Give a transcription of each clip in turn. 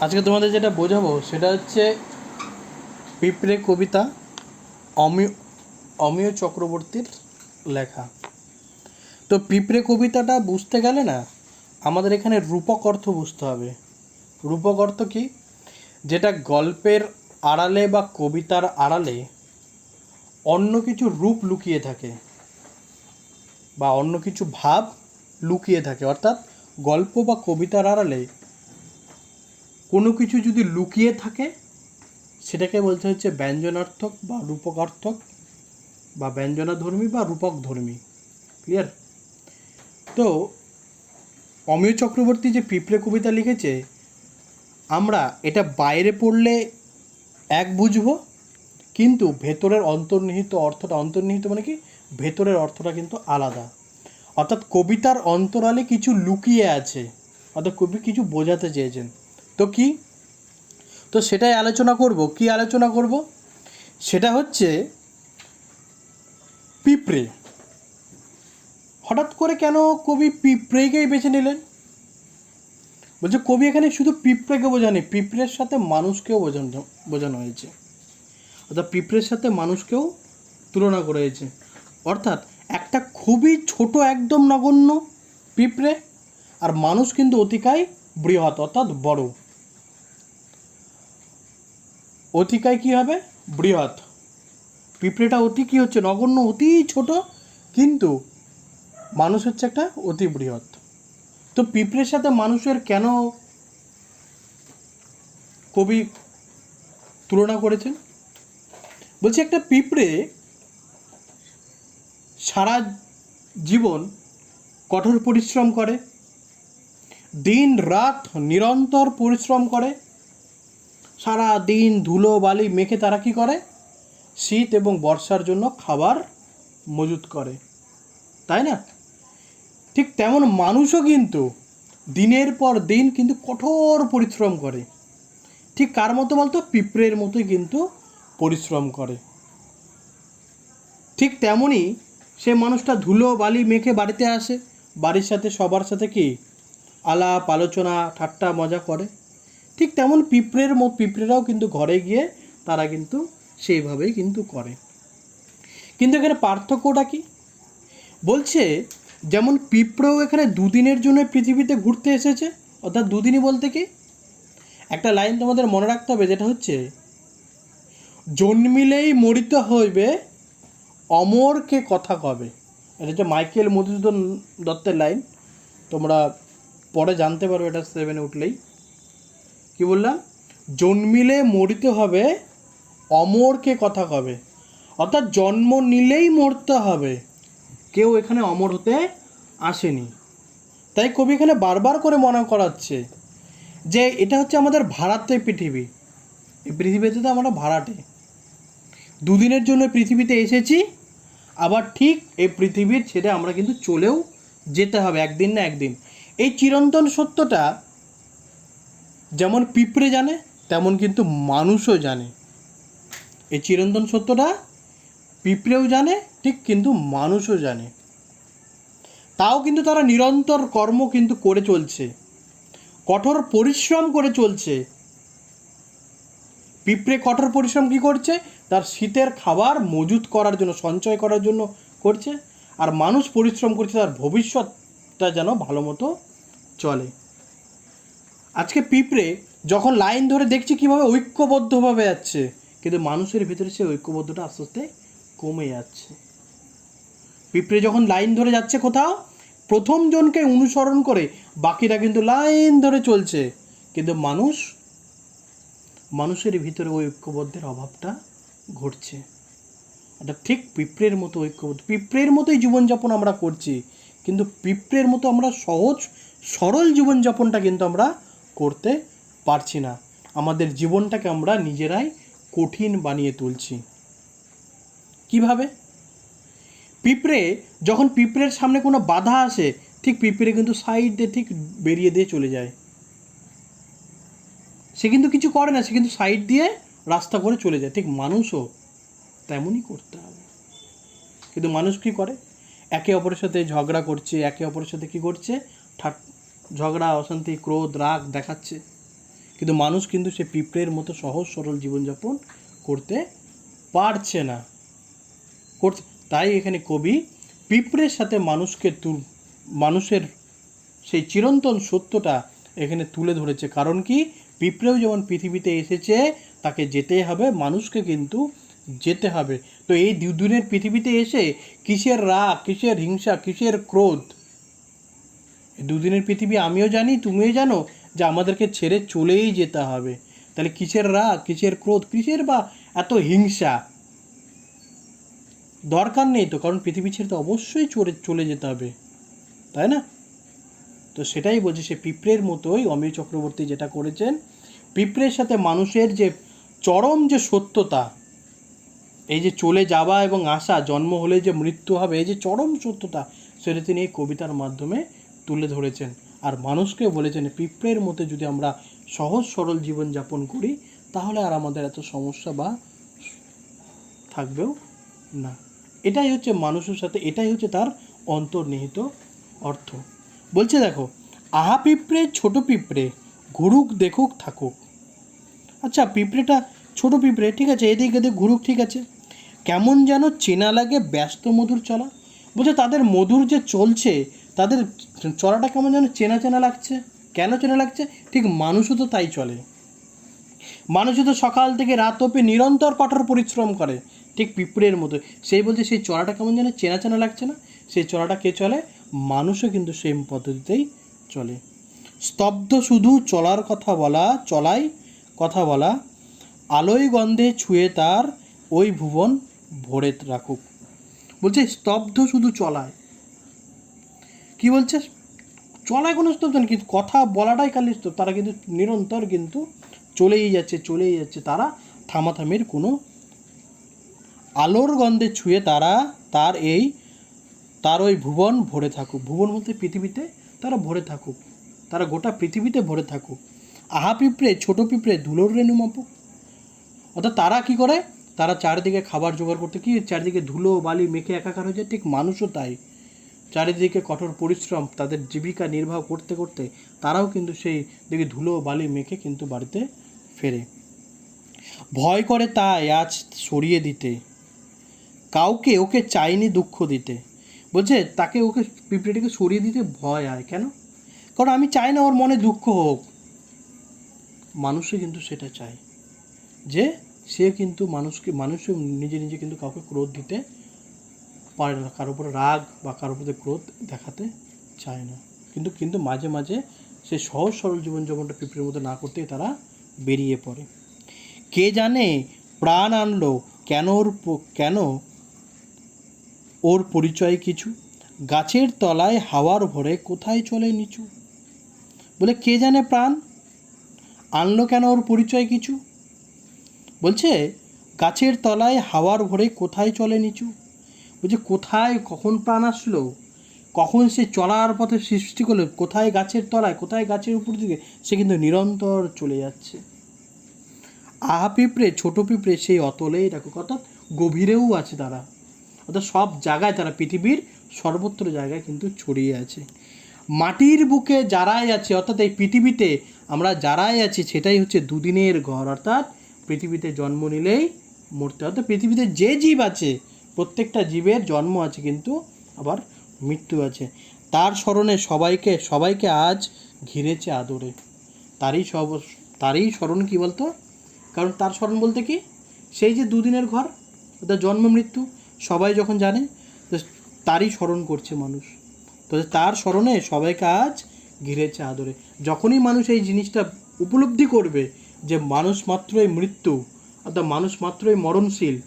আজকে তোমাদের যেটা বোঝাবো সেটা হচ্ছে পিঁপড়ে কবিতা অমিয় অমিয় চক্রবর্তীর লেখা। তো পিঁপড়ে কবিতাটা বুঝতে গেলে না, আমাদের এখানে রূপক অর্থ বুঝতে হবে। রূপক অর্থ কি? যেটা গল্পের আড়ালে বা কবিতার আড়ালে অন্য কিছু রূপ লুকিয়ে থাকে বা অন্য কিছু ভাব লুকিয়ে থাকে। অর্থাৎ গল্প বা কবিতার আড়ালে কোনো কিছু যদি লুকিয়ে থাকে, সেটাকে বলতে হচ্ছে ব্যঞ্জনার্থক বা রূপকার্থক বা ব্যঞ্জনাধর্মী বা রূপক ধর্মী ক্লিয়ার তো অমিয় চক্রবর্তী যে পিঁপড়ে কবিতা লিখেছে, আমরা এটা বাইরে পড়লে এক বুঝব, কিন্তু ভেতরের অন্তর্নিহিত অর্থটা, অন্তর্নিহিত মানে কি? ভেতরের অর্থটা কিন্তু আলাদা। অর্থাৎ কবিতার অন্তরালে কিছু লুকিয়ে আছে, অর্থাৎ কবি কিছু বোঝাতে চেয়েছেন। তো কি? তো সেটাই আলোচনা করব। কি আলোচনা করব? সেটা হচ্ছে পিঁপড়ে। হঠাৎ করে কেন কবি পিঁপড়েকেই বেছে নিলেন? বলছে, কবি এখানে শুধু পিঁপড়েকে বোঝানি, পিঁপড়ের সাথে মানুষকেও বোঝানো বোঝানো হয়েছে। অর্থাৎ পিঁপড়ের সাথে মানুষকেও তুলনা করা হয়েছে। অর্থাৎ একটা খুবই ছোট একদম নগণ্য পিঁপড়ে আর মানুষ কিন্তু অতিকায় বৃহৎ, অর্থাৎ বড়। অতিকায় কি হবে? বৃহৎ। পিঁপড়েটা অতি কি হচ্ছে? নগণ্য, অতি ছোট, কিন্তু মানুষ হচ্ছে একটা অতি বৃহৎ। তো পিঁপড়ের সাথে মানুষের কেন কবি তুলনা করেছেন? বলছি একটা পিঁপড়ে সারা জীবন কঠোর পরিশ্রম করে দিন রাত নিরন্তর পরিশ্রম করে সারা দিন ধুলো বালি মেখে তারা কি করে? শীত এবং বর্ষার জন্য খাবার মজুত করে। তাই না? ঠিক তেমন মানুষও কিন্তু দিনের পর দিন কিন্তু কঠোর পরিশ্রম করে। ঠিক কার মতো বলতো? পিঁপড়ের মতোই কিন্তু পরিশ্রম করে। ঠিক তেমনই সে মানুষটা ধুলো বালি মেখে বাড়িতে আসে। বাড়ির সাথে সবার সাথে কি? আলাপ, আলোচনা, ঠাট্টা, মজা করে। ঠিক তেমন পিঁপড়ের মত, পিঁপড়েরাও কিন্তু ঘরে গিয়ে তারা কিন্তু সেইভাবেই কিন্তু করে। কিন্তু এখানে পার্থক্যটা কি? বলছে, যেমন পিঁপড়েও এখানে দুদিনের জন্য পৃথিবীতে ঘুরতে এসেছে, অর্থাৎ দুদিনই বলতে কি? একটা লাইন তোমাদের মনে রাখতে হবে, যেটা হচ্ছে, জন্মিলেই মরিতে হইবে, অমরকে কথা কবে? এটা হচ্ছে মাইকেল মধুসূদন দত্তের লাইন। তোমরা পরে জানতে পারবে এটা সেভেনে উঠলেই। কি বললাম? জন্মিলে মরিতে হবে, অমরকে কথা কবে? অর্থাৎ জন্ম নিলেই মরতে হবে। কেউ এখানে অমর হতে আসেনি। তাই কবি এখানে বারবার করে মনে করাচ্ছে যে এটা হচ্ছে আমাদের ভাড়াতে পৃথিবী। এই পৃথিবীতে তো আমরা ভাড়াটে। দুদিনের জন্য পৃথিবীতে এসেছি, আবার ঠিক এই পৃথিবীর ছেড়ে আমরা কিন্তু চলেও যেতে হবে, একদিন না একদিন। এই চিরন্তন সত্যটা যেমন পিঁপড়ে জানে, তেমন কিন্তু মানুষও জানে। এই চিরন্তন সত্যটা পিঁপড়েও জানে, ঠিক কিন্তু মানুষও জানে। তাও কিন্তু তারা নিরন্তর কর্ম কিন্তু করে চলছে। কঠোর পরিশ্রম করে চলছে। পিঁপড়ে কঠোর পরিশ্রম কি করছে? তার শীতের খাবার মজুত করার জন্য, সঞ্চয় করার জন্য করছে। আর মানুষ পরিশ্রম করছে, তার ভবিষ্যৎটা যেন ভালো মতো চলে। আজকে পিঁপড়ে যখন লাইন ধরে দেখছি কীভাবে ঐক্যবদ্ধভাবে যাচ্ছে, কিন্তু মানুষের ভিতরে সেই ঐক্যবদ্ধটা আস্তে আস্তে কমে যাচ্ছে। পিঁপড়ে যখন লাইন ধরে যাচ্ছে কোথাও, প্রথম জনকে অনুসরণ করে বাকিরা কিন্তু লাইন ধরে চলছে, কিন্তু মানুষ, মানুষের ভিতরে ওই ঐক্যবদ্ধের অভাবটা ঘটছে। এটা ঠিক পিঁপড়ের মতো ঐক্যবদ্ধ, পিঁপড়ের মতোই জীবনযাপন আমরা করছি, কিন্তু পিঁপড়ের মতো আমরা সহজ, সরল জীবনযাপনটা কিন্তু আমরা করতে পারছি না। আমাদের জীবনটাকে আমরা নিজেরাই কঠিন বানিয়ে তুলছি। কীভাবে? পিঁপড়ে, যখন পিঁপড়ের সামনে কোনো বাধা আসে, ঠিক পিঁপড়ে কিন্তু সাইড দিয়ে ঠিক বেরিয়ে দিয়ে চলে যায়। সে কিন্তু কিছু করে না, সে কিন্তু সাইড দিয়ে রাস্তা করে চলে যায়। ঠিক মানুষও তেমনই করতে হবে। কিন্তু মানুষ কি করে? একে অপরের সাথে ঝগড়া করছে, একে অপরের সাথে কি করছে? ঠাট ঝগড়া, অশান্তি, ক্রোধ, রাগ দেখাচ্ছে। কিন্তু মানুষ কিন্তু সে পিঁপড়ের মতো সহজ, সরল জীবনযাপন করতে পারছে না। করতে তাই এখানে কবি পিঁপড়ের সাথে মানুষকে তুল, মানুষের সেই চিরন্তন সত্যটা এখানে তুলে ধরেছে। কারণ কি? পিঁপড়েও যেমন পৃথিবীতে এসেছে, তাকে যেতে হবে, মানুষকে কিন্তু যেতে হবে। তো এই দুদিনের পৃথিবীতে এসে কিসের রাগ, কিসের হিংসা, কিসের ক্রোধ দুদিনের পৃথিবী আমিও জানি, তুমিও জানো যে আমাদেরকে ছেড়ে চলেই যেতে হবে। তাহলে কিসের রাগ, কিসের ক্রোধ, কিসের বা এত হিংসা? দরকার নেই তো, কারণ পৃথিবী ছেড়ে তো অবশ্যই চলে চলে যেতে হবে। তাই না? তো সেটাই বলছে, সে পিঁপড়ের মতোই অমিয় চক্রবর্তী যেটা করেছেন, পিঁপড়ের সাথে মানুষের যে চরম যে সত্যতা, এই যে চলে যাওয়া এবং আসা, জন্ম হলে যে মৃত্যু হবে, এই যে চরম সত্যতা, সেটা তিনি এই কবিতার মাধ্যমে তুলে ধরেছেন। আর মানুষকে বলেছেন, পিঁপড়ের মতো যদি আমরা সহজ সরল জীবনযাপন করি, তাহলে আর আমাদের এত সমস্যা বা থাকবেও না। এটাই হচ্ছে মানুষের সাথে, এটাই হচ্ছে তার অন্তর্নিহিত অর্থ। বলছে দেখো, আহা পিঁপড়ে, ছোট পিঁপড়ে, ঘুরুক, দেখুক, থাকুক। আচ্ছা পিঁপড়েটা ছোট পিঁপড়ে, ঠিক আছে, এদিক এদিক ঘুরুক, ঠিক আছে। কেমন যেন চেনা লাগে ব্যস্ত মধুর চলা। বলছে তাদের মধুর যে চলছে তাদের চলাটা কেমন যেন চেনা চেনা লাগছে, কেন চেনা লাগছে? ঠিক মানুষও তো তাই চলে। মানুষও তো সকাল থেকে রাত অব্দি নিরন্তর কঠোর পরিশ্রম করে, ঠিক পিঁপড়ের মতো। সেই বলছে, সেই চলাটা কেমন যেন চেনা চেনা লাগছে না? সেই চলাটা কে চলে? মানুষও কিন্তু সেম পদ্ধতিতেই চলে। স্তব্ধ শুধু চলার কথা বলা, চলাই কথা বলা, আলোয় গন্ধে ছুঁয়ে তার ওই ভুবন ভরে রাখুক। বলছে, স্তব্ধ শুধু চলায়। কি বলছে? চলায় কোনো স্তব্ধ নেই, কিন্তু কথা বলাটাই খালি স্তব্ধ। তারা কিন্তু নিরন্তর কিন্তু চলেই যাচ্ছে চলেই যাচ্ছে। তারা থামাথামির কোনো আলোর গন্ধে ছুঁয়ে তারা তার এই, তার ওই ভুবন ভরে থাকুক। ভুবন বলতে পৃথিবীতে তারা ভরে থাকুক। তারা গোটা পৃথিবীতে ভরে থাকুক। আহা পিঁপড়ে, ছোটো পিঁপড়ে, ধুলোর রেণু মাপুক অর্থাৎ তারা কি করে? তারা চারিদিকে খাবার জোগাড় করতে, কি চারিদিকে ধুলো বালি মেখে একাকার হয়ে যায়, ঠিক মানুষও তাই। চারিদিকে কঠোর পরিশ্রম তাদের জীবিকা নির্বাহ করতে করতে তারাও কিন্তু সেই দিকে ধুলো বালি মেখে কিন্তু বাড়িতে ফেরে। ভয় করে তাই আজ সরিয়ে দিতে। কাউকে ওকে চাইনি দুঃখ দিতে। বলছে তাকে ওকে পিঁপড়েটিকে সরিয়ে দিতে ভয় হয় কেন? কারণ আমি চাই না ওর মনে দুঃখ হোক। মানুষে কিন্তু সেটা চায়। যে সে কিন্তু মানুষকে মানুষে নিজে নিজে কিন্তু কাউকে ক্রোধ দিতে পারে না, কারোর উপরে রাগ বা কারোর প্রতি ক্রোধ দেখাতে চায় না। কিন্তু কিন্তু মাঝে মাঝে সে সহজ, সরল জীবনযাপনটা পিঁপড়ের মতো না করতেই তারা বেরিয়ে পড়ে। কে জানে প্রাণ আনলো, কেন ওর কেন ওর পরিচয় কিছু? গাছের তলায় হাওয়ার ভরে কোথায় চলে নিচু? বলে, কে জানে প্রাণ? আনলো কেন ওর পরিচয় কিছু? বলছে, গাছের তলায় হাওয়ার ভরে কোথায় চলে নিচু? বলছে কোথায় কখন প্রাণ আসলো, কখন সে চলার পথে সৃষ্টি করল, কোথায় গাছের তলায়, কোথায় গাছের উপর দিকে, সে কিন্তু নিরন্তর চলে যাচ্ছে। আহা পিঁপড়ে, ছোট পিঁপড়ে, সেই অতলেই রাখুক অর্থাৎ গভীরেও আছে তারা। অর্থাৎ সব জায়গায় তারা পৃথিবীর সর্বত্র জায়গায় কিন্তু ছড়িয়ে আছে। মাটির বুকে যারাই আছে, অর্থাৎ এই পৃথিবীতে আমরা যারাই আছি, সেটাই হচ্ছে দুদিনের ঘর। অর্থাৎ পৃথিবীতে জন্ম নিলেই মরতে। অর্থাৎ পৃথিবীতে যে জীব আছে প্রত্যেকটা জীবের জন্ম আছে কিন্তু আবার মৃত্যু আছে। তার স্মরণে সবাইকে সবাইকে আজ ঘিরেছে আদরে। তারই সব, তারই স্মরণ কী বলতো? কারণ তার স্মরণ বলতে কি? সেই যে দুদিনের ঘর অর্থাৎ জন্ম, মৃত্যু, সবাই যখন জানে, তো তারই স্মরণ করছে মানুষ। তো তার স্মরণে সবাইকে আজ ঘিরেছে আদরে। যখনই মানুষ এই জিনিসটা উপলব্ধি করবে যে মানুষ মাত্রই মৃত্যু, অর্থাৎ মানুষ মাত্রই মরণশীল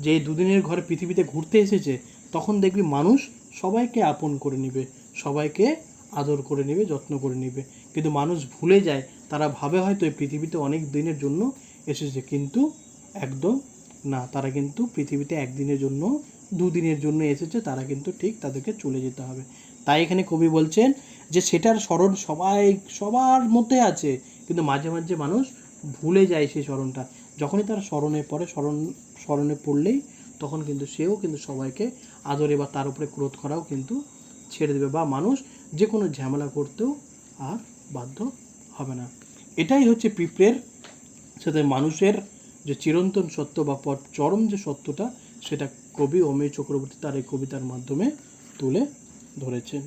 যে দুদিনের ঘরে পৃথিবীতে ঘুরতে এসেছে, তখন দেখবি মানুষ সবাইকে আপন করে নেবে, সবাইকে আদর করে নেবে, যত্ন করে নেবে। কিন্তু মানুষ ভুলে যায়, তারা ভাবে হয়তো এই পৃথিবীতে অনেক দিনের জন্য এসেছে, কিন্তু একদম না। তারা কিন্তু পৃথিবীতে একদিনের জন্য, দুদিনের জন্য এসেছে, তারা কিন্তু ঠিক তাদেরকে চলে যেতে হবে। তাই এখানে কবি বলছেন যে, সেটার স্মরণ সবাই, সবার মধ্যে আছে। কিন্তু মাঝে মাঝে মানুষ ভুলে যায় সেই স্মরণটা। যখনই তার স্মরণে পড়ে, স্মরণ স্মরণে পড়লেই তখন কিন্তু সেও কিন্তু সবাইকে আদরে বা তার উপরে ক্রোধ করাও কিন্তু ছেড়ে দেবে বা মানুষ যে কোনো ঝামেলা করতেও আর বাধ্য হবে না। এটাই হচ্ছে পিঁপড়ের সাথে মানুষের যে চিরন্তন সত্য বা চরম যে সত্যটা, সেটা কবি অমেয় চক্রবর্তী তার এই কবিতার মাধ্যমে তুলে ধরেছেন।